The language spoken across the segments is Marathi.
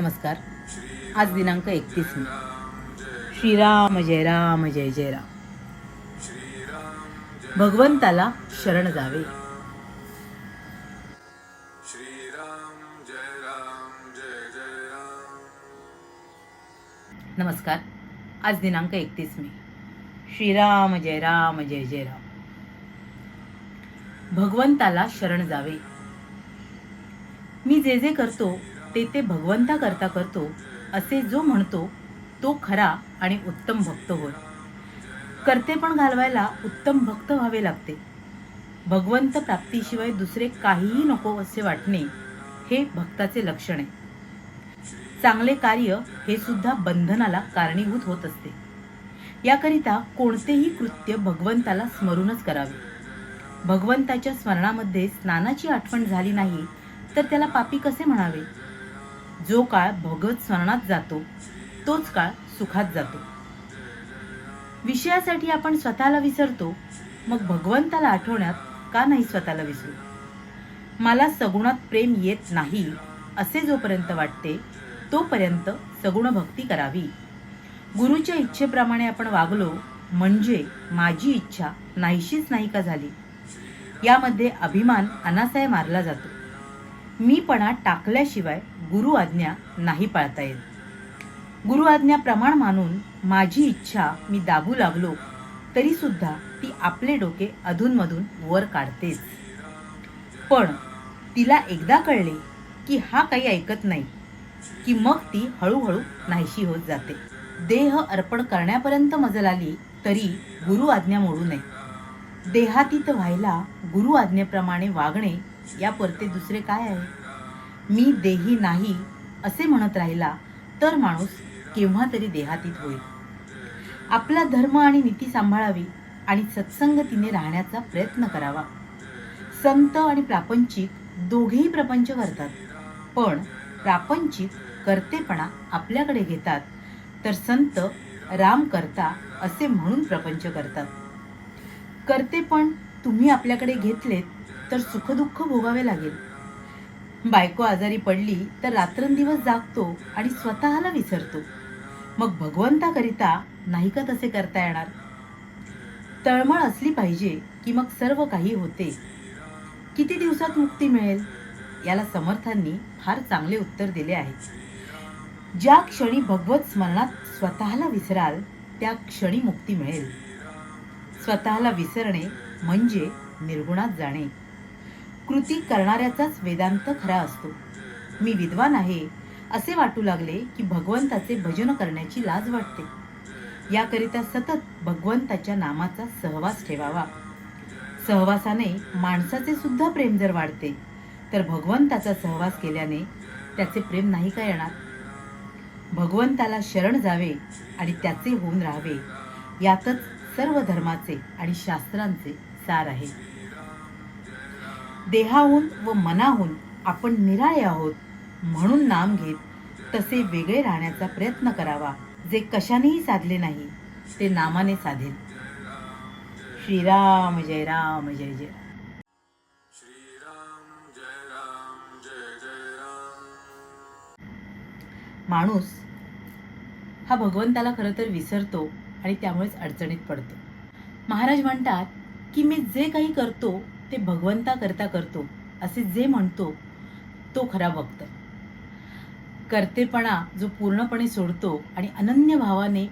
नमस्कार. आज दिनांक एकतीस मे. राम जय श्रीराम जय राम जय जय राम. भगवंताला शरण जावे. नमस्कार. आज दिनांक एकतीस मे. श्रीराम जय राम जय जय राम. भगवंताला शरण जावे. मी जे जे करतो ते ते भगवंता करता करतो असे जो म्हणतो तो खरा आणि उत्तम भक्त होय. करते पण घालवायला उत्तम भक्त व्हावे लागते. भगवंत प्राप्तीशिवाय दुसरे काहीही नको असे वाटणे हे भक्ताचे लक्षण आहे. चांगले कार्य हे सुद्धा बंधनाला कारणीभूत होत असते. याकरिता कोणतेही कृत्य भगवंताला स्मरूनच करावे. भगवंताच्या स्मरणामध्ये स्नानाची आठवण झाली नाही तर त्याला पापी कसे म्हणावे? जो काळ भगवत स्मरणात जातो तोच काळ सुखात जातो. विषयासाठी आपण स्वतःला विसरतो मग भगवंताला आठवण्यात का नाही स्वतःला विसरू? मला सगुणात प्रेम येत नाही असे जोपर्यंत वाटते तोपर्यंत सगुण भक्ती करावी. गुरुच्या इच्छेप्रमाणे आपण वागलो म्हणजे माझी इच्छा नाहीशीच नाही का झाली. यामध्ये अभिमान अनासाय मारला जातो. मीपणा टाकल्याशिवाय गुरु आज्ञा नाही पाळता येत. गुरु आज्ञा प्रमाण मानून माझी इच्छा मी दाबू लागलो तरी सुद्धा ती आपले डोके अधूनमधून वर काढतेच. पण तिला एकदा कळले की हा काही ऐकत नाही की मग ती हळूहळू नाहीशी होत जाते. देह अर्पण करण्यापर्यंत मजल आली तरी गुरु आज्ञा मोडू नये. देहातीत व्हायला गुरु आज्ञेप्रमाणे वागणे या परते दुसरे काय आहे? मी देही नाही असे म्हणत राहिला तर माणूस केव्हा तरी देहातीत होईल. आपला धर्म आणि नीती सांभाळावी आणि सत्संगतीने राहण्याचा प्रयत्न करावा. संत आणि प्रापंचिक दोघेही प्रपंच करतात. पण प्रापंचिक करतेपणा आपल्याकडे घेतात तर संत राम करता असे म्हणून प्रपंच करतात. करते पण तुम्ही आपल्याकडे घेतलेत तर सुखदुःख भोगावे लागेल. बायको आजारी पडली तर रात्रंदिवस जागतो आणि स्वतःला विसरतो. मग भगवंताकरिता नाही का तसे करता येणार? तळमळ असली पाहिजे की मग सर्व काही होते. किती दिवसात मुक्ती मिळेल? याला समर्थांनी फार चांगले उत्तर दिले आहे. ज्या क्षणी भगवत स्मरणात स्वतःला विसराल त्या क्षणी मुक्ती मिळेल. स्वतःला विसरणे म्हणजे निर्गुणात जाणे. कृती करणाऱ्याचाच वेदांत खरा असतो. मी विद्वान आहे असे वाटू लागले की भगवंताचे भजन करण्याची लाज वाटते. याकरिता सतत भगवंताच्या नामाचा सहवास ठेवावा. सहवासाने माणसाचे सुद्धा प्रेम जर वाढते तर भगवंताचा सहवास केल्याने त्याचे प्रेम नाही का येणार? भगवंताला शरण जावे आणि त्याचे होऊन राहावे यातच सर्व धर्माचे आणि शास्त्रांचे सार आहे. देहाहून व मनाहून आपण निराळे आहोत म्हणून नाम घेत तसे वेगळे राहण्याचा प्रयत्न करावा. जे कशानेही साधले नाही ते नामाने साधेल. श्रीराम जय राम जय जय. माणूस हा भगवंताला खरं तर विसरतो आणि त्यामुळेच अडचणीत पडतो. महाराज म्हणतात की मी जे काही करतो ते भगवंताकरता करतो असे जे म्हणतो तो खरा भक्त. करतेपणा जो पूर्णपणे सोडतो आणि अनन्य भावाने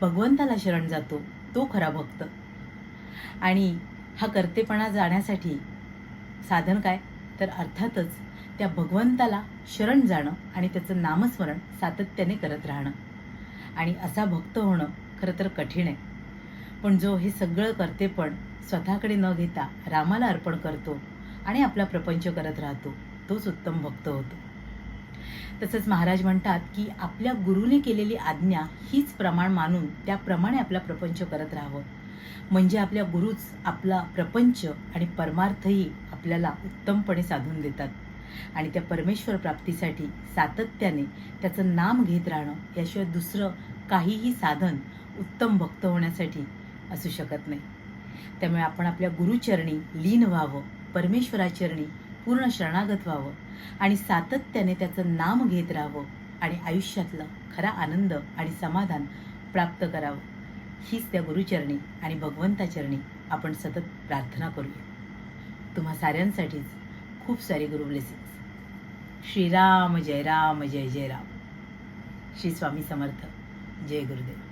भगवंताला शरण जातो तो खरा भक्त. आणि हा करतेपणा जाण्यासाठी साधन काय? तर अर्थातच त्या भगवंताला शरण जाणं आणि त्याचं नामस्मरण सातत्याने करत राहणं. आणि असा भक्त होणं खरं तर कठीण आहे. पण जो हे सगळं करते पण स्वतःकडे न घेता रामाला अर्पण करतो आणि आपला प्रपंच करत राहतो. तोच उत्तम भक्त होतो. तसंच महाराज म्हणतात की आपल्या गुरुने केलेली आज्ञा हीच प्रमाण मानून त्याप्रमाणे आपला प्रपंच करत राहावं. म्हणजे आपल्या गुरुच आपला प्रपंच आणि परमार्थही आपल्याला उत्तमपणे साधून देतात. आणि त्या परमेश्वर प्राप्तीसाठी सातत्याने त्याचं नाम घेत राहणं याशिवाय दुसरं काहीही साधन उत्तम भक्त होण्यासाठी असू शकत नाही. त्यामुळे आपण आपल्या गुरुचरणी लीन व्हावं परमेश्वराचरणी पूर्ण शरणागत व्हावं आणि सातत्याने त्याचं नाम घेत राहावं आणि आयुष्यातला खरा आनंद आणि समाधान प्राप्त करावं. हीच त्या गुरुचरणी आणि भगवंताचरणी आपण सतत प्रार्थना करूया. तुम्हा साऱ्यांसाठीच खूप सारे गुरु ब्लेसिंग्स श्रीराम जय राम जय जय राम. श्री स्वामी समर्थ. जय गुरुदेव.